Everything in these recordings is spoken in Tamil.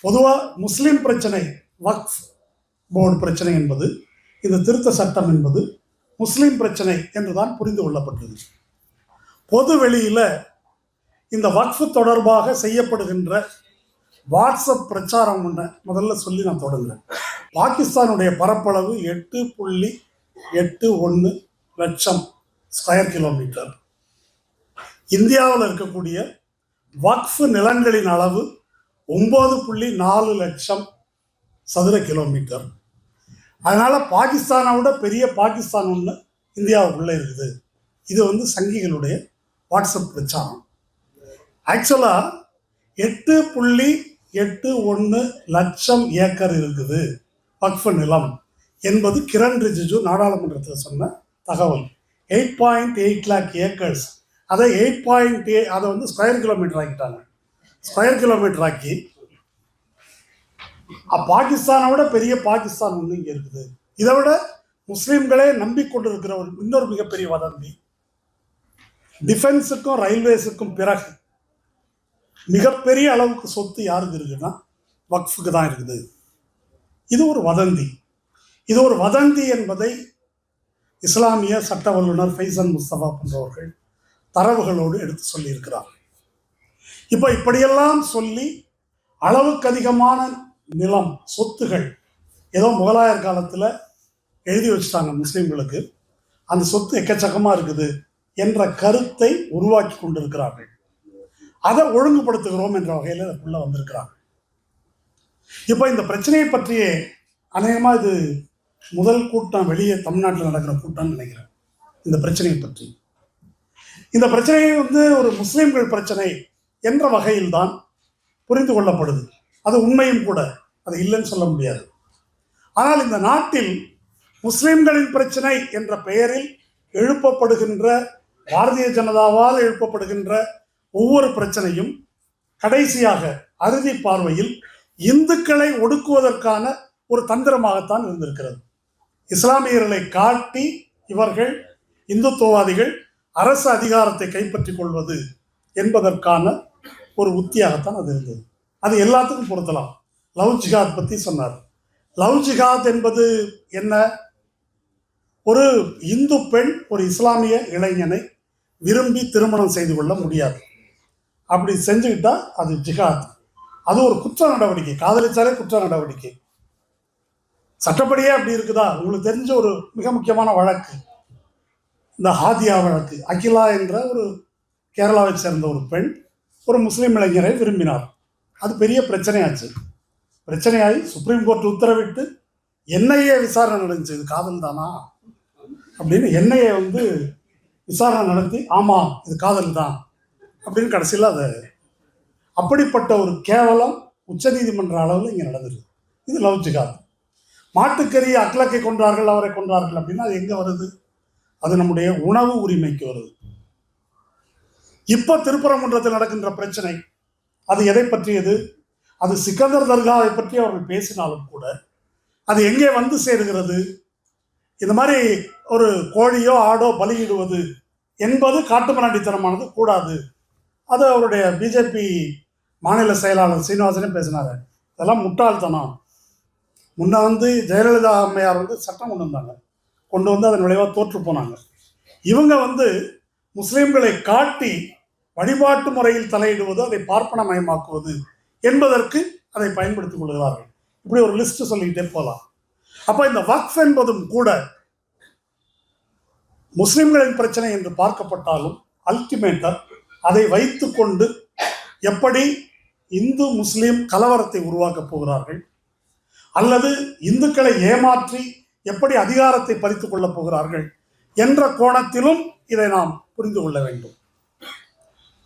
பொதுவாக முஸ்லீம் பிரச்சனை வக்ஃப் போர்டு பிரச்சனை என்பது இந்த திருத்த சட்டம் என்பது முஸ்லீம் பிரச்சனை என்றுதான் புரிந்து கொள்ளப்பட்டது. பொது வெளியில் இந்த வக்ஃப் தொடர்பாக செய்யப்படுகின்ற வாட்ஸ்அப் பிரச்சாரம் ஒன்றை முதல்ல சொல்லி நான் தொடங்குறேன். பாகிஸ்தானுடைய பரப்பளவு எட்டு புள்ளி எட்டு ஒன்று லட்சம் ஸ்கொயர் கிலோமீட்டர். இந்தியாவில் இருக்கக்கூடிய வக்ஃப் நிலங்களின் அளவு ஒம்பது புள்ளி நாலு லட்சம் சதுர கிலோமீட்டர். அதனால் பாகிஸ்தானை விட பெரிய பாகிஸ்தான் ஒன்று இந்தியாவுக்குள்ளே இருக்குது. இது வந்து சங்கிகளுடைய வாட்ஸ்அப் பிரச்சாரம். ஆக்சுவலாக எட்டு புள்ளி எட்டு ஒன்று லட்சம் ஏக்கர் இருக்குது. வக்ஃப் நிலம் என்பது கிரண் ரிஜிஜு நாடாளுமன்றத்தில் சொன்ன தகவல். Eight point eight lakh acres. அதை எயிட் பாயிண்ட் ஏ அதை வந்து ஸ்கொயர் கிலோமீட்டர் ஆகிட்டாங்க ஸ்கொயர் கிலோமீட்டர் ஆக்கி பாகிஸ்தானை விட பெரிய பாகிஸ்தான் ஒன்று இங்கே இருக்குது. இதை விட முஸ்லீம்களே நம்பிக்கொண்டிருக்கிற ஒரு இன்னொரு மிகப்பெரிய வதந்தி. டிஃபென்ஸுக்கும் ரயில்வேஸுக்கும் பிறகு மிகப்பெரிய அளவுக்கு சொத்து யாருக்கு இருக்குன்னா வக்ஃபுக்கு தான் இருக்குது. இது ஒரு வதந்தி. இது ஒரு வதந்தி என்பதை இஸ்லாமிய சட்ட வல்லுநர் ஃபைசன் முஸ்தபா போன்றவர்கள் தரவுகளோடு எடுத்து சொல்லியிருக்கிறார் இப்போ இப்படியெல்லாம் சொல்லி அளவுக்கு அதிகமான நிலம் சொத்துகள் ஏதோ முகலாயர் காலத்தில் எழுதி வச்சுட்டாங்க முஸ்லீம்களுக்கு. அந்த சொத்து எக்கச்சக்கமாக இருக்குது என்ற கருத்தை உருவாக்கி கொண்டிருக்கிறார்கள். அதை ஒழுங்குபடுத்துகிறோம் என்ற வகையில் அதுக்குள்ளே வந்திருக்கிறாங்க. இப்போ இந்த பிரச்சனையை பற்றியே அநேகமாக இது முதல் கூட்டம் வெளியே தமிழ்நாட்டில் நடக்கிற கூட்டம்னு நினைக்கிறேன். இந்த பிரச்சனையை பற்றி. இந்த பிரச்சனை வந்து ஒரு முஸ்லீம்கள் பிரச்சனை என்ற வகையில்தான் புரிந்து கொள்ளப்படுது. அது உண்மையும் கூட அது இல்லைன்னு சொல்ல முடியாது. ஆனால் இந்த நாட்டில் முஸ்லிம்களின் பிரச்சனை என்ற பெயரில் எழுப்பப்படுகின்ற பாரதிய ஜனதாவால் எழுப்பப்படுகின்ற ஒவ்வொரு பிரச்சனையும் கடைசியாக அறுதி பார்வையில் இந்துக்களை ஒடுக்குவதற்கான ஒரு தந்திரமாகத்தான் இருந்திருக்கிறது. இஸ்லாமியர்களை காட்டி இவர்கள் இந்துத்துவவாதிகள் அரசு அதிகாரத்தை கைப்பற்றிக் கொள்வது என்பதற்கான ஒரு உத்தியாகத்தான் அது இருந்தது. அது எல்லாத்துக்கும் பொருத்தலாம். லவ் ஜிகாத் பற்றி சொன்னார். லவ் ஜிகாத் என்பது என்ன? ஒரு இந்து பெண் ஒரு இஸ்லாமிய இளைஞனை விரும்பி திருமணம் செய்து கொள்ள முடியாது. அப்படி செஞ்சுக்கிட்டால் அது ஜிகாத் அது ஒரு குற்ற நடவடிக்கை. காதலிச்சாலே குற்ற நடவடிக்கை. சட்டப்படியே அப்படி இருக்குதா? உங்களுக்கு தெரிஞ்ச ஒரு மிக முக்கியமான வழக்கு. இந்த ஹாதியா வழக்கு. அகிலா என்ற ஒரு கேரளாவை சேர்ந்த ஒரு பெண் ஒரு முஸ்லீம் இளைஞரை விரும்பினார். அது பெரிய பிரச்சனையாச்சு. பிரச்சனையாகி சுப்ரீம் கோர்ட் உத்தரவிட்டு என்ஐஏ விசாரணை நடந்துச்சு. இது காதல் தானா அப்படின்னு என்ஐஏ வந்து விசாரணை நடத்தி ஆமாம் இது காதல் தான் அப்படின்னு கடைசியில் அதை அப்படிப்பட்ட ஒரு கேவலம் உச்சநீதிமன்ற அளவில் இங்கே நடந்துருக்கு இது லவ் ஜிகாத் மாட்டுக்கறி அக்லக்கை கொன்றார்கள் அவரை கொன்றார்கள் அப்படின்னா அது எங்கே வருது? அது நம்முடைய உணவு உரிமைக்கு வருது. இப்போ திருப்பரங்குன்றத்தில் நடக்கின்ற பிரச்சனை அது எதை பற்றியது? அது சிக்கந்தர் தர்காவை பற்றி அவர்கள் பேசினாலும் கூட அது எங்கே வந்து சேருகிறது? இந்த மாதிரி ஒரு கோழியோ ஆடோ பலியிடுவது என்பது காட்டுமராண்டித்தனமானது கூடாது. அது அவருடைய பிஜேபி மாநில செயலாளர் சீனிவாசனே பேசினாரு. இதெல்லாம் முட்டாள்தனம். முன்ன வந்து ஜெயலலிதா அம்மையார் வந்து சட்டம் கொண்டு வந்தாங்க. கொண்டு வந்து அதன் விளைவாக தோற்று போனாங்க. இவங்க வந்து முஸ்லீம்களை காட்டி வழிபாட்டு முறையில் தலையிடுவது அதை பார்ப்பனமயமாக்குவது என்பதற்கு அதை பயன்படுத்திக் கொள்கிறார்கள். இப்படி ஒரு லிஸ்ட் சொல்லிக்கிட்டே போகலாம் அப்போ இந்த வக்ஃப் என்பதும் கூட முஸ்லிம்களின் பிரச்சனை என்று பார்க்கப்பட்டாலும் அல்டிமேட்டா அதை வைத்துக்கொண்டு எப்படி இந்து முஸ்லீம் கலவரத்தை உருவாக்கப் போகிறார்கள் அல்லது இந்துக்களை ஏமாற்றி எப்படி அதிகாரத்தை பறித்துக் கொள்ளப் போகிறார்கள் என்ற கோணத்திலும் இதை நாம் புரிந்து கொள்ள வேண்டும்.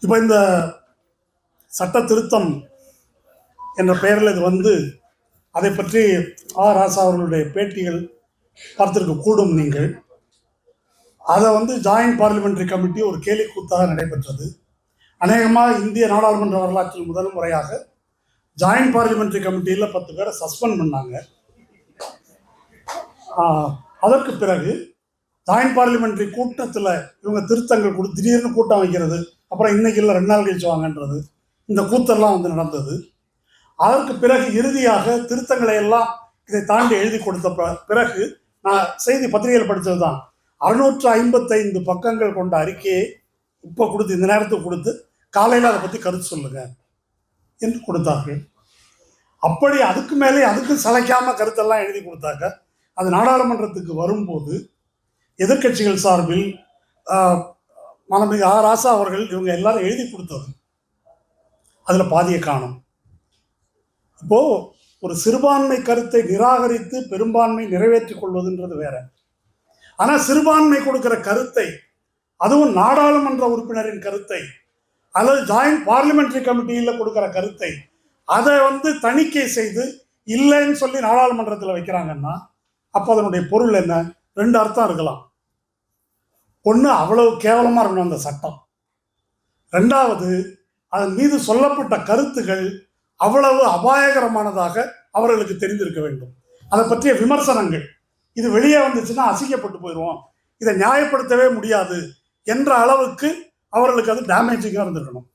இப்போ இந்த சட்ட திருத்தம் என்ற பெயரில் இது வந்து அதை பற்றி ஆ. ராசா அவர்களுடைய பேட்டிகள் பார்த்திருக்க கூடும் நீங்கள். அதை வந்து ஜாயின்ட் பார்லிமெண்ட்ரி கமிட்டி ஒரு கேலி கூத்தாக நடைபெற்றது. அநேகமாக இந்திய நாடாளுமன்ற வரலாற்றில் முதல் முறையாக ஜாயின்ட் பார்லிமெண்ட்ரி கமிட்டியில் பத்து பேரை சஸ்பெண்ட் பண்ணாங்க. அதற்கு பிறகு ஜாயின்ட் பார்லிமெண்ட்ரி கூட்டத்தில் இவங்க திருத்தங்கள் கொடு திடீர்னு கூட்டம் வைக்கிறது. அப்புறம் இன்றைக்கி இல்லை ரெண்டு நாள் கழிச்சு வாங்கன்றது. இந்த கூத்தெல்லாம் வந்து நடந்தது. அதற்கு பிறகு இறுதியாக திருத்தங்களை எல்லாம் இதை தாண்டி எழுதி கொடுத்த பிறகு நான் செய்தி பத்திரிகையில் படித்தது தான் அறுநூற்று ஐம்பத்தைந்து பக்கங்கள் கொண்ட அறிக்கையை இப்போ கொடுத்து இந்த நேரத்துக்கு கொடுத்து காலையில் அதை பற்றி கருத்து சொல்லுங்கள் என்று கொடுத்தார்கள். அப்படி அதுக்கு மேலே அதுக்கு சளைக்காமல் கருத்தெல்லாம் எழுதி கொடுத்தாங்க. அது நாடாளுமன்றத்துக்கு வரும்போது எதிர்க்கட்சிகள் சார்பில் ஆஹ், ஆ ராசா அவர்கள் இவங்க எல்லாரும் எழுதி கொடுத்தது அதில் பாதியை காணும். இப்போ ஒரு சிறுபான்மை கருத்தை நிராகரித்து பெரும்பான்மை நிறைவேற்றிக் கொள்வதுன்றது வேற. ஆனால் சிறுபான்மை கொடுக்கிற கருத்தை அதுவும் நாடாளுமன்ற உறுப்பினரின் கருத்தை அல்லது ஜாயின்ட் பார்லிமெண்ட்ரி கமிட்டியில் கொடுக்குற கருத்தை அதை வந்து தணிக்கை செய்து இல்லைன்னு சொல்லி நாடாளுமன்றத்தில் வைக்கிறாங்கன்னா அப்போ அதனுடைய பொருள் என்ன? ரெண்டு அர்த்தம் இருக்கலாம். ஒன்று அவ்வளவு கேவலமாக இருக்கணும் அந்த சட்டம். ரெண்டாவது அதன் மீது சொல்லப்பட்ட கருத்துகள் அவ்வளவு அபாயகரமானதாக அவர்களுக்கு தெரிந்திருக்க வேண்டும். அதை பற்றிய விமர்சனங்கள். இது வெளியே வந்துச்சுன்னா அசிங்கப்பட்டு போயிடுவோம். இதை நியாயப்படுத்தவே முடியாது என்ற அளவுக்கு அவர்களுக்கு அது டேமேஜிங்காக இருந்திருக்கணும்.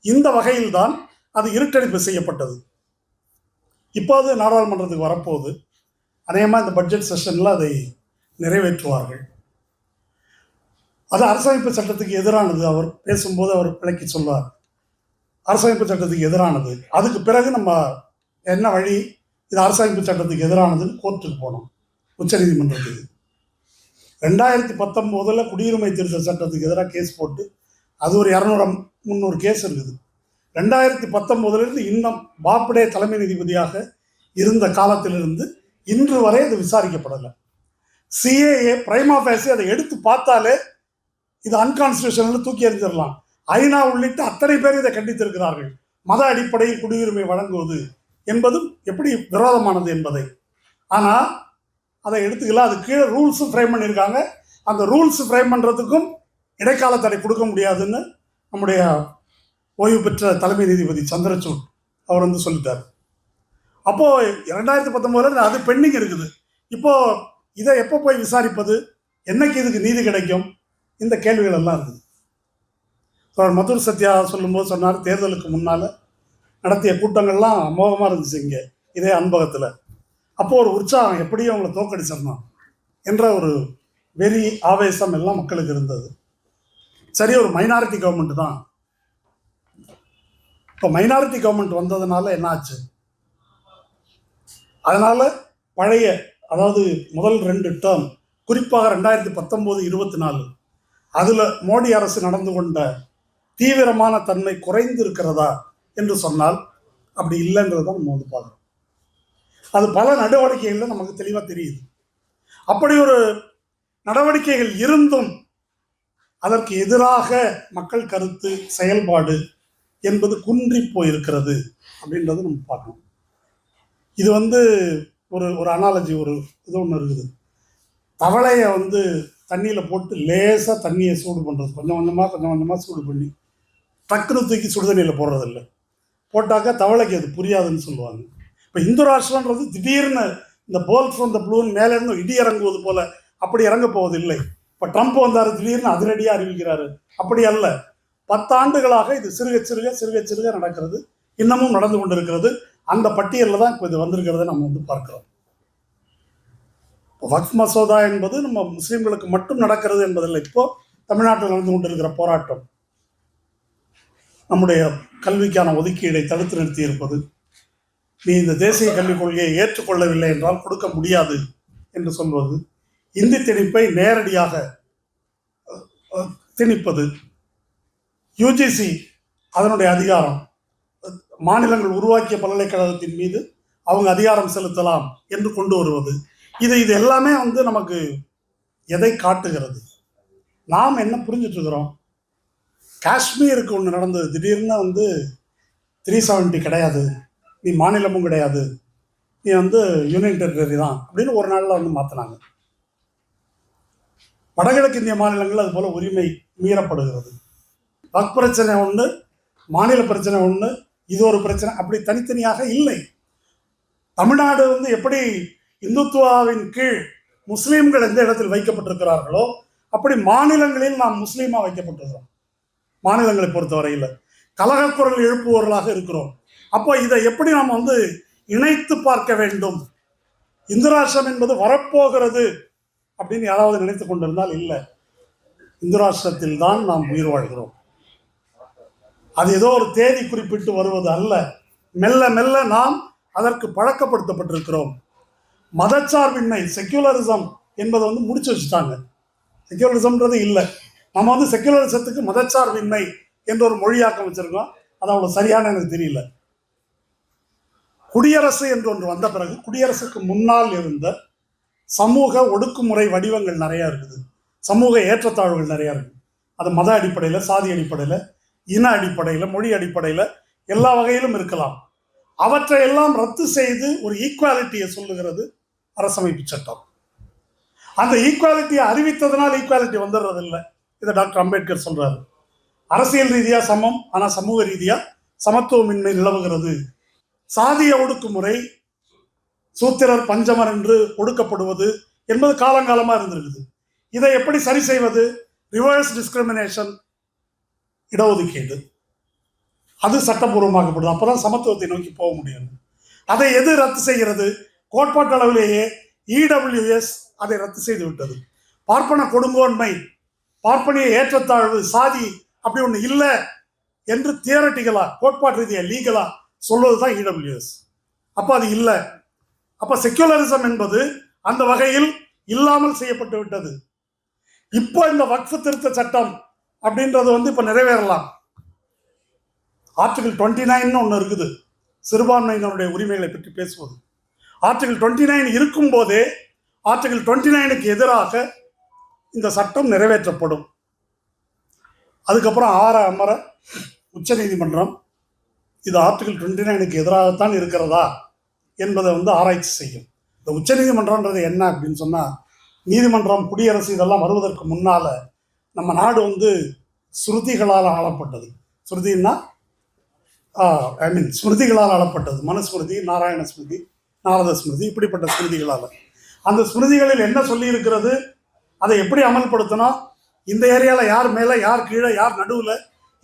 இந்த வகையில் தான் அது இருட்டடிப்பு செய்யப்பட்டது. இப்போது நாடாளுமன்றத்துக்கு வரப்போகுது. அநேகமாக இந்த பட்ஜெட் செஷனில் அதை நிறைவேற்றுவார்கள். அது அரசமைப்பு சட்டத்துக்கு எதிரானது அவர் பேசும்போது அவர் விளக்கி சொல்வார். அரசமைப்பு சட்டத்துக்கு எதிரானது. அதுக்கு பிறகு நம்ம என்ன வழி? இது அரசமைப்பு சட்டத்துக்கு எதிரானதுன்னு கோர்ட்டுக்கு போனோம். உச்சநீதிமன்றத்துக்கு. ரெண்டாயிரத்தி பத்தொம்போதில் குடியுரிமை திருத்த சட்டத்துக்கு எதிராக கேஸ் போட்டு அது ஒரு இரநூறு முந்நூறு கேஸ் இருக்குது. ரெண்டாயிரத்தி பத்தொம்போதுலேருந்து இன்னும் பாப்டே தலைமை நீதிபதியாக இருந்த காலத்திலிருந்து இன்று வரை அது விசாரிக்கப்படலை. சிஏஏ பிரைமா ஃபேஸி அதை எடுத்து பார்த்தாலே இது அன்கான்ஸ்டியூஷனில் தூக்கி எறிஞ்சிடலாம். ஐநா உள்ளிட்ட அத்தனை பேர் இதை கண்டித்திருக்கிறார்கள். மத அடிப்படையில் குடியுரிமை வழங்குவது என்பதும் எப்படி விரோதமானது என்பதை. ஆனால் அதை எடுத்துக்கலாம். அது கீழே ரூல்ஸும் ஃப்ரேம் பண்ணியிருக்காங்க. அந்த ரூல்ஸ் ஃப்ரேம் பண்ணுறதுக்கும் இடைக்கால தடை கொடுக்க முடியாதுன்னு நம்முடைய ஓய்வு பெற்ற தலைமை நீதிபதி சந்திரசூட் அவர் வந்து சொல்லிட்டார். அப்போது ரெண்டாயிரத்தி பத்தொம்போதில் அது பெண்டிங் இருக்குது. இப்போது இதை எப்போ போய் விசாரிப்பது? என்னைக்கு இதுக்கு நீதி கிடைக்கும்? இந்த கேள்விகள் எல்லாம் இருக்குது அவர் மதுர் சத்யா சொல்லும்போது சொன்னார் தேர்தலுக்கு முன்னால் நடத்திய கூட்டங்கள்லாம் அமோகமாக இருந்துச்சு இங்கே இதே அன்பகத்தில். அப்போது ஒரு உற்சாகம் எப்படியும் அவங்கள தோக்கடிச்சிடணும் என்ற ஒரு வெறி ஆவேசம் எல்லாம் மக்களுக்கு இருந்தது. சரி ஒரு மைனாரிட்டி கவர்மெண்ட் தான். இப்போ மைனாரிட்டி கவர்மெண்ட் வந்ததுனால என்னாச்சு அதனால் பழைய அதாவது முதல் ரெண்டு டேர்ம் குறிப்பாக ரெண்டாயிரத்தி பத்தொம்போது இருபத்தி நாலு அதில் மோடி அரசு நடந்து கொண்ட தீவிரமான தன்மை குறைந்து இருக்கிறதா என்று சொன்னால் அப்படி இல்லைன்றதை நம்ம வந்து பார்க்குறோம் அது பல நடவடிக்கைகளில் நமக்கு தெளிவாக தெரியுது. அப்படி ஒரு நடவடிக்கைகள் இருந்தும் அதற்கு எதிராக மக்கள் கருத்து செயல்பாடு என்பது குன்றி போயிருக்கிறது அப்படின்றத நம்ம பார்க்கணும். இது வந்து ஒரு ஒரு அனாலஜி ஒரு இது ஒன்று இருக்குது. தவளையை வந்து தண்ணியில் போட்டு லேசாக தண்ணியை சூடு பண்ணுறது கொஞ்சம் கொஞ்சமாக கொஞ்சம் கொஞ்சமாக சூடு பண்ணி டக்குனு தூக்கி சுடுதண்ணியில் போடுறதில்ல. போட்டாக்கா தவளைக்கு அது புரியாதுன்னு சொல்லுவாங்க. இப்போ இந்து ராஷ்டிரன்றது திடீர்னு இந்த போல் ஃப்ரம் த ப்ளூன் மேலேருந்து இடி இறங்குவது போல் அப்படி இறங்க போவதில்லை. இப்போ ட்ரம்ப் வந்தார் திடீர்னு அதிரடியாக அறிவிக்கிறாரு. அப்படி அல்ல. பத்தாண்டுகளாக இது சிறுக சிறுக சிறுக சிறுக நடக்கிறது. இன்னமும் நடந்து கொண்டிருக்கிறது. அந்த பட்டியலில் தான் இப்போ இது வந்திருக்கிறத நம்ம வந்து பார்க்குறோம். வக்ஃப் மசோதா என்பது நம்ம முஸ்லீம்களுக்கு மட்டும் நடக்கிறது என்பதில்லை. இப்போது தமிழ்நாட்டில் நடந்து கொண்டிருக்கிற போராட்டம் நம்முடைய கல்விக்கான ஒதுக்கீடை தடுத்து நிறுத்தி இருப்பது நீ இந்த தேசிய கல்விக் கொள்கையை ஏற்றுக்கொள்ளவில்லை என்றால் கொடுக்க முடியாது என்று சொல்வது இந்தி திணிப்பை நேரடியாக திணிப்பது யூஜிசி அதனுடைய அதிகாரம் மாநிலங்கள் உருவாக்கிய பல்கலைக்கழகத்தின் மீது அவங்க அதிகாரம் செலுத்தலாம் என்று கொண்டு வருவது இது இது எல்லாமே வந்து நமக்கு எதை காட்டுகிறது? நாம் என்ன புரிஞ்சிட்ருக்கிறோம் காஷ்மீருக்கு ஒன்று நடந்தது. திடீர்னு வந்து த்ரீ செவன்ட்டி கிடையாது. நீ மாநிலமும் கிடையாது. நீ வந்து யூனியன் டெரிட்டரி தான் அப்படின்னு ஒரு நாளில் வந்து மாற்றினாங்க வடகிழக்கு இந்திய மாநிலங்கள் அது போல உரிமை மீறப்படுகிறது. வக் பிரச்சனை ஒன்று மாநில பிரச்சனை ஒன்று இது ஒரு பிரச்சனை. அப்படி தனித்தனியாக இல்லை. தமிழ்நாடு வந்து எப்படி இந்துத்துவாவின் கீழ் முஸ்லீம்கள் எந்த இடத்தில் வைக்கப்பட்டிருக்கிறார்களோ அப்படி மாநிலங்களில் நாம் முஸ்லீமாக வைக்கப்பட்டிருக்கிறோம். மாநிலங்களை பொறுத்தவரையில். கலகக்குரல் எழுப்புவர்களாக இருக்கிறோம். அப்போ இதை எப்படி நாம் வந்து இணைத்து பார்க்க வேண்டும்? இந்துராஷ்டிரம் என்பது வரப்போகிறது அப்படின்னு யாராவது நினைத்து கொண்டிருந்தால் இல்லை. இந்துராஷ்டிரத்தில் தான் நாம் உயிர் வாழ்கிறோம். அது ஏதோ ஒரு தேதி குறிப்பிட்டு வருவது அல்ல. மெல்ல மெல்ல நாம் அதற்கு பழக்கப்படுத்தப்பட்டிருக்கிறோம். மதச்சார்பின்மை செக்யூலரிசம் என்பதை வந்து முடிச்சு வச்சுட்டாங்க. செக்யூலரிசம்ன்றது இல்லை. நம்ம வந்து செக்யூலரிசத்துக்கு மதச்சார்பின்மை என்ற ஒரு மொழியாக்கம் வச்சிருக்கோம். அது அவ்வளோ சரியான எனக்கு தெரியல. குடியரசு என்று ஒன்று வந்த பிறகு குடியரசுக்கு முன்னால் இருந்த சமூக ஒடுக்குமுறை வடிவங்கள் நிறையா இருக்குது. சமூக ஏற்றத்தாழ்வுகள் நிறையா இருக்குது அது மத அடிப்படையில் சாதி அடிப்படையில் இன அடிப்படையில் மொழி அடிப்படையில் எல்லா வகையிலும் இருக்கலாம். அவற்றையெல்லாம் ரத்து செய்து ஒரு ஈக்குவாலிட்டியை சொல்லுகிறது. அரசமைப்பு சட்டம். அந்த ஈக்குவாலிட்டியை அறிவித்ததனால் ஈக்குவாலிட்டி வந்துடுறது இல்லை இதை டாக்டர் அம்பேத்கர் சொல்கிறார் அரசியல் ரீதியாக சமம் ஆனால் சமூக ரீதியாக சமத்துவமின்மை நிலவுகிறது. சாதிய ஒடுக்குமுறை சூத்திரர் பஞ்சமர் என்று ஒடுக்கப்படுவது என்பது காலங்காலமாக இருந்திருக்குது. இதை எப்படி சரி செய்வது? ரிவர்ஸ் டிஸ்கிரிமினேஷன் இடஒதுக்கீடு. அது சட்டப்பூர்வமாக்கப்படுது. அப்பதான் சமத்துவத்தை நோக்கி போக முடியும். அதை எது ரத்து செய்கிறது? கோட்பாட்டு அளவிலேயே இடபிள்யூஎஸ் அதை ரத்து செய்து விட்டது. பார்ப்பன கொடுங்கோன்மை பார்ப்பனிய ஏற்றத்தாழ்வு சாதி அப்படி ஒன்று இல்லை என்று தியரட்டிகளா கோட்பாட்டு ரீதியாக லீகலா சொல்வது தான் இடபிள்யூஎஸ் அப்போ அது இல்லை. அப்போ செக்யூலரிசம் என்பது அந்த வகையில் இல்லாமல் செய்யப்பட்டு விட்டது. இப்போ இந்த வக்ஃபு திருத்த சட்டம் அப்படின்றது வந்து இப்போ நிறைவேறலாம். ஆர்டிகல் டுவெண்ட்டி நைன் ஒன்று இருக்குது. சிறுபான்மையினருடைய உரிமைகளை பற்றி பேசுவது. ஆர்டிகிள் டுவெண்ட்டி நைன் இருக்கும்போதே ஆர்டிகிள் டுவெண்ட்டி நைனுக்கு எதிராக இந்த சட்டம் நிறைவேற்றப்படும். அதுக்கப்புறம் ஆற அமர உச்சநீதிமன்றம் இது ஆர்டிகிள் டுவெண்ட்டி நைனுக்கு எதிராகத்தான் இருக்கிறதா என்பதை வந்து ஆராய்ச்சி செய்யும். இந்த உச்சநீதிமன்றம்ன்றது என்ன அப்படின்னு சொன்னால் நீதிமன்றம் குடியரசு இதெல்லாம் வருவதற்கு முன்னால் நம்ம நாடு வந்து ஸ்ருதிகளால் ஆளப்பட்டது. ஸ்ருதின்னா ஐ மீன் ஸ்மிருதிகளால் ஆளப்பட்டது. மனுஸ்மிருதி நாராயண ஸ்மிருதி நாரத ஸ்மிருதி இப்படிப்பட்ட ஸ்மிருதிகளால். அந்த ஸ்மிருதிகளில் என்ன சொல்லி இருக்கிறது அதை எப்படி அமல்படுத்தணும்? இந்த ஏரியாவில் யார் மேலே யார் கீழே யார் நடுவில்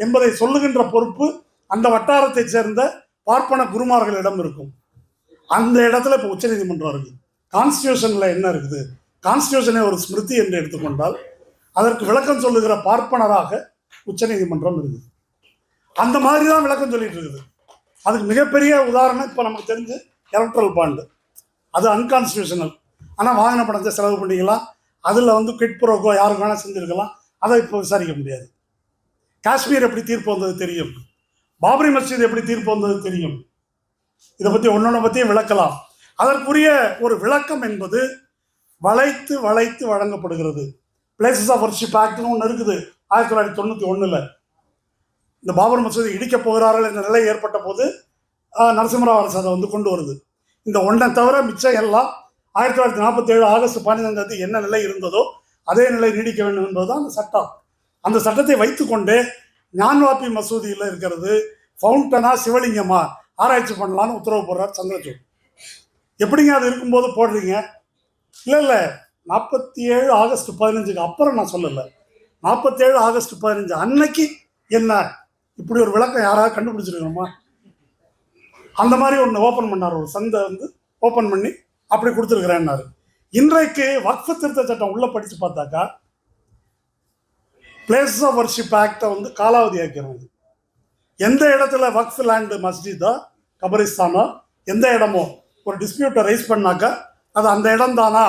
என்பதை சொல்லுகின்ற பொறுப்பு அந்த வட்டாரத்தைச் சேர்ந்த பார்ப்பன குருமார்களிடம் இருக்கும். அந்த இடத்துல இப்போ உச்சநீதிமன்றம் இருக்குது கான்ஸ்டியூஷனில் என்ன இருக்குது? கான்ஸ்டியூஷனை ஒரு ஸ்மிருதி என்று எடுத்துக்கொண்டால் அதற்கு விளக்கம் சொல்லுகிற பார்ப்பனராக உச்சநீதிமன்றம் இருக்குது. அந்த மாதிரி தான் விளக்கம் சொல்லிட்டு இருக்குது. அதுக்கு மிகப்பெரிய உதாரணம் இப்போ நமக்கு தெரிஞ்சு எலக்ட்ரல் பாண்டு அது அன்கான்ஸ்டியூஷனல் ஆனால் வாங்கின பணத்தை செலவு பண்ணிக்கலாம். அதில் வந்து கிட்புரோக்கோ ப்ரோக்கோ யாருக்கு வேணால் செஞ்சுருக்கலாம். அதை இப்போ விசாரிக்க முடியாது. காஷ்மீர் எப்படி தீர்ப்பு வந்தது தெரியும்? பாபரி மஸ்ஜித் எப்படி தீர்ப்பு வந்தது தெரியும்? இதை பற்றி ஒன்றொன்றை பற்றியும் விளக்கலாம். அதற்குரிய ஒரு விளக்கம் என்பது வளைத்து வளைத்து வழங்கப்படுகிறது. பிளேசஸ் ஆஃப் ஒர்ஷிப் ஆக்ட்னு ஒன்று இருக்குது. ஆயிரத்தி தொள்ளாயிரத்தி தொண்ணூற்றி ஒன்றில் இந்த பாபர் மசூதி இடிக்கப் போகிறார்கள் என்ற நிலை ஏற்பட்ட போது நரசிம்மராவ் அரசு அதை வந்து கொண்டு வருது. இந்த ஒன்றை தவிர மிச்சம் எல்லாம் ஆயிரத்தி தொள்ளாயிரத்தி நாற்பத்தேழு ஆகஸ்ட் பதினைந்தாம் தேதி என்ன நிலை இருந்ததோ அதே நிலை நீடிக்க வேண்டும் என்பதுதான் அந்த சட்டம். அந்த சட்டத்தை வைத்துக்கொண்டு ஞான்வாப்பி மசூதியில் இருக்கிறது ஃபவுண்டனா சிவலிங்கமா ஆராய்ச்சி பண்ணலான்னு உத்தரவு போடுறார் சந்திரசூட். எப்படிங்க அது இருக்கும்போது போடுறீங்க? இல்லை இல்லை. நாற்பத்தி ஏழு ஆகஸ்ட் பதினஞ்சுக்கு அப்புறம் நான் சொல்லலை. நாற்பத்தேழு ஆகஸ்ட் பதினஞ்சு அன்னைக்கு என்ன? இப்படி ஒரு விளக்கம் யாராவது கண்டுபிடிச்சிருக்கணுமா? அந்த மாதிரி ஒன்று ஓப்பன் பண்ணார். ஒரு சந்தை வந்து ஓப்பன் பண்ணி அப்படி கொடுத்துருக்குறேன்னாரு. இன்றைக்கு வக்ஃபு திருத்த சட்டம் உள்ளே படித்து பார்த்தாக்கா பிளேஸ் ஆஃப் ஒர்ஷிப் ஆக்டை வந்து காலாவதி ஆக்கிறது எந்த இடத்துல வக்ஃப் லேண்டு மஸ்ஜிதோ கபரிஸ்தானோ எந்த இடமோ ஒரு டிஸ்பியூட்டை ரைஸ் பண்ணாக்கா அது அந்த இடம் தானா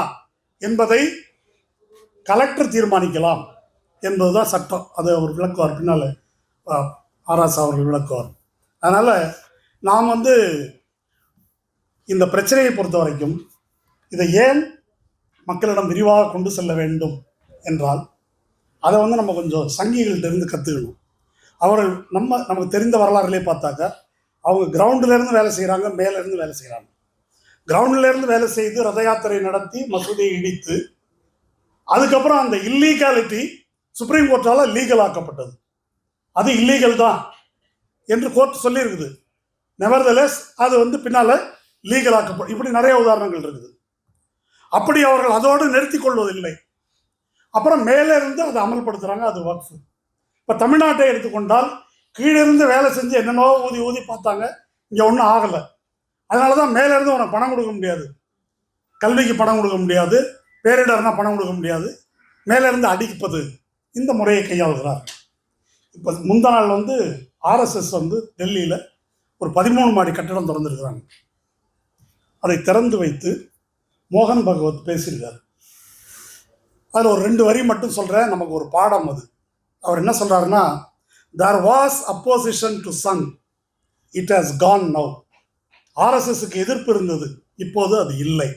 என்பதை கலெக்டர் தீர்மானிக்கலாம் என்பதுதான் சட்டம். அது அவர் விளக்குவார். பின்னால் ஆராசா அவர்கள் விளக்குவார். அதனால் நாம் வந்து இந்த பிரச்சனையை பொறுத்த வரைக்கும் இதை ஏன் மக்களிடம் விரிவாக கொண்டு செல்ல வேண்டும் என்றால் அதை வந்து நம்ம கொஞ்சம் சங்கிகள்கிட்ட கற்றுக்கணும் அவர்கள் நம்ம நமக்கு தெரிந்த வரலாறுலே பார்த்தாக்கா அவங்க கிரவுண்டிலேருந்து வேலை செய்கிறாங்க மேலேருந்து வேலை செய்கிறாங்க கிரவுண்டிலேருந்து வேலை செய்து ரத யாத்திரை நடத்தி மசூதியை இடித்து அதுக்கப்புறம் அந்த இல்லீகாலிட்டி சுப்ரீம் கோர்ட்டால் லீகல் ஆக்கப்பட்டது. அது இல்லீகல் தான் என்று கோர்ட் சொல்லியிருக்குது. நெவர்தலெஸ் அது வந்து பின்னால் லீகலாக்கப்படும் இப்படி நிறைய உதாரணங்கள் இருக்குது. அப்படி அவர்கள் அதோடு நிறுத்தி கொள்வதில்லை. அப்புறம் மேலே இருந்து அதை அமல்படுத்துகிறாங்க அது வக்ஃபு இப்போ தமிழ்நாட்டை எடுத்துக்கொண்டால் கீழிருந்து வேலை செஞ்சு என்னென்னவோ ஊதி ஊதி பார்த்தாங்க இங்கே ஒன்றும் ஆகலை. அதனால தான் மேலேருந்து உனக்கு பணம் கொடுக்க முடியாது. கல்விக்கு பணம் கொடுக்க முடியாது. பேரிடர்னா பணம் கொடுக்க முடியாது. மேலேருந்து அடிப்பது இந்த முறையை கையாளுகிறார். இப்போ முந்தா நாள் வந்து ஆர்எஸ்எஸ் வந்து டெல்லியில் ஒரு பதிமூணு மாடி கட்டடம் திறந்துருக்கிறாங்க. அதை திறந்து வைத்து மோகன் பகவத் பேசியிருக்கார். அதில் ஒரு ரெண்டு வரி மட்டும் சொல்கிறேன் நமக்கு ஒரு பாடம் அது. அவர் என்ன சொல்கிறாருன்னா there was opposition to Sangh it has gone now ஆர்எஸ்எஸ்க்கு எதிர்ப்பு இருந்தது. இப்போது அது இல்லை.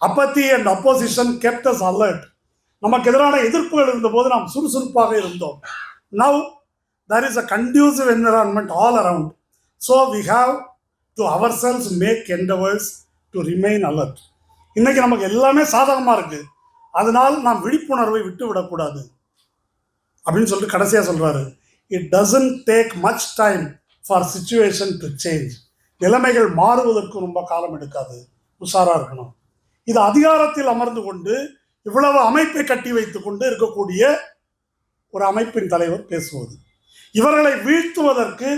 அப்பத்தி and opposition kept us alert நமக்கு எதிரான எதிர்ப்புகள் இருந்தபோது நாம் சுறுசுறுப்பாக இருந்தோம். Now there is a conducive environment all around so we have to ourselves make endeavours to remain alert இன்றைக்கி நமக்கு எல்லாமே சாதகமாக இருக்குது அதனால் நாம் விழிப்புணர்வை விட்டு விடக்கூடாது. அப்படின்னு சொல்லிட்டு கடைசியாக சொல்கிறாரு it doesn't take much time for situation to change நிலைமைகள் மாறுவதற்கு ரொம்ப காலம் எடுக்காது. உஷாராக இருக்கணும். இது அதிகாரத்தில் அமர்ந்து கொண்டு இவ்வளவு அமைப்பை கட்டி வைத்து கொண்டு இருக்கக்கூடிய ஒரு அமைப்பின் தலைவர் பேசுவது. இவர்களை வீழ்த்துவதற்கு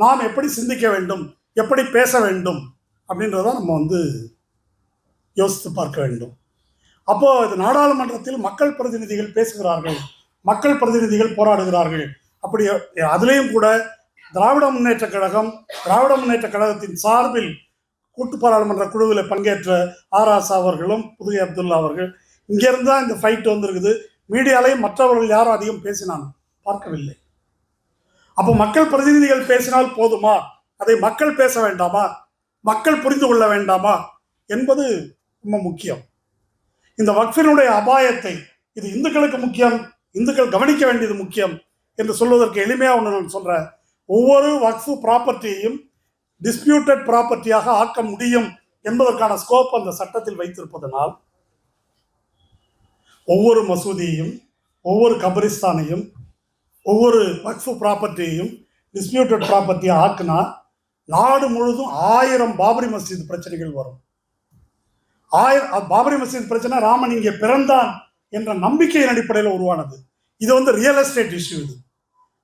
நாம் எப்படி சிந்திக்க வேண்டும்? எப்படி பேச வேண்டும்? அப்படின்றத நம்ம வந்து யோசித்து பார்க்க வேண்டும். அப்போது இது நாடாளுமன்றத்தில் மக்கள் பிரதிநிதிகள் பேசுகிறார்கள். மக்கள் பிரதிநிதிகள் போராடுகிறார்கள். அப்படி அதுலேயும் கூட திராவிட முன்னேற்ற கழகம் திராவிட முன்னேற்ற கழகத்தின் சார்பில் கூட்டு பாராளுமன்ற குழுவில் பங்கேற்ற ஆர் ஆசா அவர்களும் புதுகை அப்துல்லா அவர்கள் இங்கேருந்து தான் இந்த ஃபைட் வந்திருக்குது. மீடியாலையும் மற்றவர்கள் யாரும் அதிகம் பேசினாங்க. பார்க்கவில்லை. அப்போ மக்கள் பிரதிநிதிகள் பேசினால் போதுமா? அதை மக்கள் பேச வேண்டாமா? மக்கள் புரிந்து கொள்ள வேண்டாமா? என்பது ரொம்ப முக்கியம். இந்த வக்ஃபினுடைய அபாயத்தை இது இந்துக்களுக்கு முக்கியம் இந்துக்கள் கவனிக்க வேண்டியது முக்கியம் என்று சொல்வதற்கு எளிமையாக ஒன்று நான் சொல்கிறேன் ஒவ்வொரு வக்ஃபு ப்ராப்பர்ட்டியையும் டிஸ்பியூட்டட் ப்ராப்பர்ட்டியாக ஆக்க முடியும் என்பதற்கான ஸ்கோப் அந்த சட்டத்தில் வைத்திருப்பதனால் ஒவ்வொரு மசூதியையும் ஒவ்வொரு கபரிஸ்தானையும் ஒவ்வொரு வக்ஃபு ப்ராப்பர்ட்டியையும் டிஸ்பியூட்டட் ப்ராப்பர்ட்டியாக ஆக்குனா நாடு முழுதும் ஆயிரம் பாபரி மஸ்ஜித் பிரச்சனைகள் வரும். ஆயிரம் பாபரி மஸ்ஜித் பிரச்சனை ராமன் இங்கே பிறந்தான் என்ற நம்பிக்கையின் அடிப்படையில் உருவானது. இது வந்து ரியல் எஸ்டேட் இஷ்யூ இது.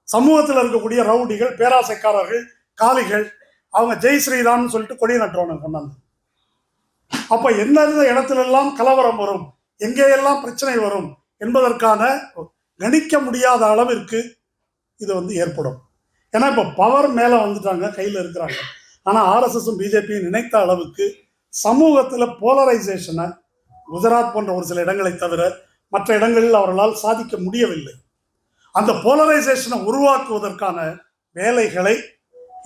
சமூகத்தில் இருக்கக்கூடிய ரவுடிகள் பேராசைக்காரர்கள் காலிகள் அவங்க ஜெய் ஸ்ரீராம்னு சொல்லிட்டு கொடி நட்டுறவனை கொண்டாந்து. அப்போ எந்தெந்த இடத்துலெல்லாம் கலவரம் வரும் எங்கேயெல்லாம் பிரச்சனை வரும் என்பதற்கான கணிக்க முடியாத அளவிற்கு இது வந்து ஏற்படும். ஏன்னா இப்போ பவர் மேலே வந்துட்டாங்க கையில் இருக்கிறாங்க. ஆனால் ஆர்எஸ்எஸும் பிஜேபியும் நினைத்த அளவுக்கு சமூகத்தில் போலரைசேஷனை குஜராத் போன்ற ஒரு சில இடங்களை தவிர மற்ற இடங்களில் அவர்களால் சாதிக்க முடியவில்லை. அந்த போலரைசேஷனை உருவாக்குவதற்கான வேலைகளை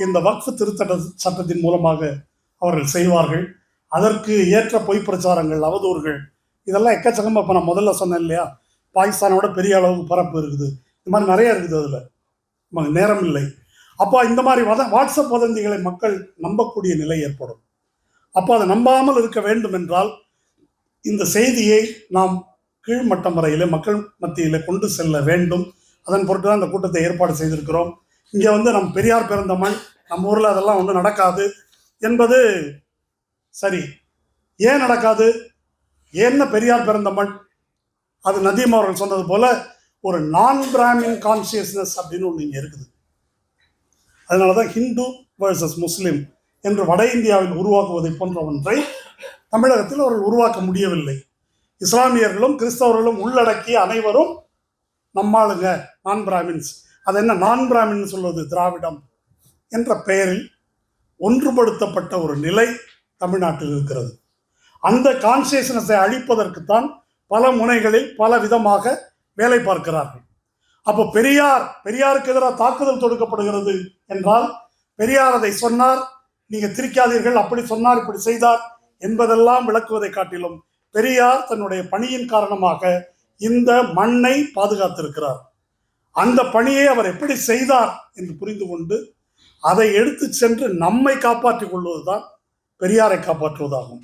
இந்த வக்ஃபு திருத்தட்ட சட்டத்தின் மூலமாக அவர்கள் செய்வார்கள். அதற்கு ஏற்ற பொய் பிரச்சாரங்கள் அவதூறுகள் இதெல்லாம் எக்கச்சக்கமாக இப்போ நான் முதல்ல சொன்னேன் இல்லையா? பாகிஸ்தானோட பெரிய அளவு பரப்பு இருக்குது. இந்த மாதிரி நிறைய இருக்குது அதில். நமக்கு நேரம் இல்லை. அப்போ இந்த மாதிரி வத வாட்ஸ்அப் வதந்திகளை மக்கள் நம்பக்கூடிய நிலை ஏற்படும். அப்போ அதை நம்பாமல் இருக்க வேண்டும் என்றால் இந்த செய்தியை நாம் கீழ்மட்டம் வரையிலே மக்கள் மத்தியில் கொண்டு செல்ல வேண்டும். அதன் பொருட்டு தான் இந்த கூட்டத்தை ஏற்பாடு செய்திருக்கிறோம். இங்கே வந்து நம் பெரியார் பிறந்த மண் நம்ம ஊரில் அதெல்லாம் ஒன்றும் நடக்காது என்பது சரி. ஏன் நடக்காது? என்ன பெரியார் பிறந்த மண்? அது நதீம் அவர்கள் சொன்னது போல ஒரு நான் பிராமின் கான்சியஸ்னஸ் அப்படின்னு ஒன்று இங்கே இருக்குது. அதனால தான் ஹிந்து வர்சஸ் முஸ்லீம் என்று வட இந்தியாவில் உருவாக்குவதை போன்ற ஒன்றை தமிழகத்தில் அவர்கள் உருவாக்க முடியவில்லை. இஸ்லாமியர்களும் கிறிஸ்தவர்களும் உள்ளடக்கிய அனைவரும் நம்மாளுங்க நான் பிராமின்ஸ் அது என்ன நான் பிராமின் சொல்வது? திராவிடம் என்ற பெயரில் ஒன்றுபடுத்தப்பட்ட ஒரு நிலை தமிழ்நாட்டில் இருக்கிறது. அந்த கான்சியஸ்னஸை அழிப்பதற்குத்தான் பல முனைகளில் பல விதமாக வேலை பார்க்கிறார்கள். அப்போ பெரியார் பெரியாருக்கு எதிராக தாக்குதல் தொடுக்கப்படுகிறது என்றால் பெரியார் அதை சொன்னார் நீங்கள் திரிக்காதீர்கள் அப்படி சொன்னார் இப்படி செய்தார் என்பதெல்லாம் விளக்குவதை காட்டிலும் பெரியார் தன்னுடைய பணியின் காரணமாக இந்த மண்ணை பாதுகாத்திருக்கிறார். அந்த பணியை அவர் எப்படி செய்தார் என்று புரிந்து கொண்டு அதை எடுத்து சென்று நம்மை காப்பாற்றிக் கொள்வதுதான் பெரியாரை காப்பாற்றுவதாகும்.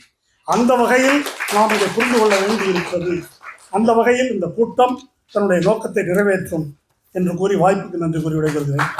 அந்த வகையில் நாம் இதை புரிந்து கொள்ள வேண்டியிருக்கிறது. அந்த வகையில் இந்த கூட்டம் தன்னுடைய நோக்கத்தை நிறைவேற்றும் என்று கூறி வாய்ப்புக்கு நன்றி கூறி விடைபெறுகிறேன்.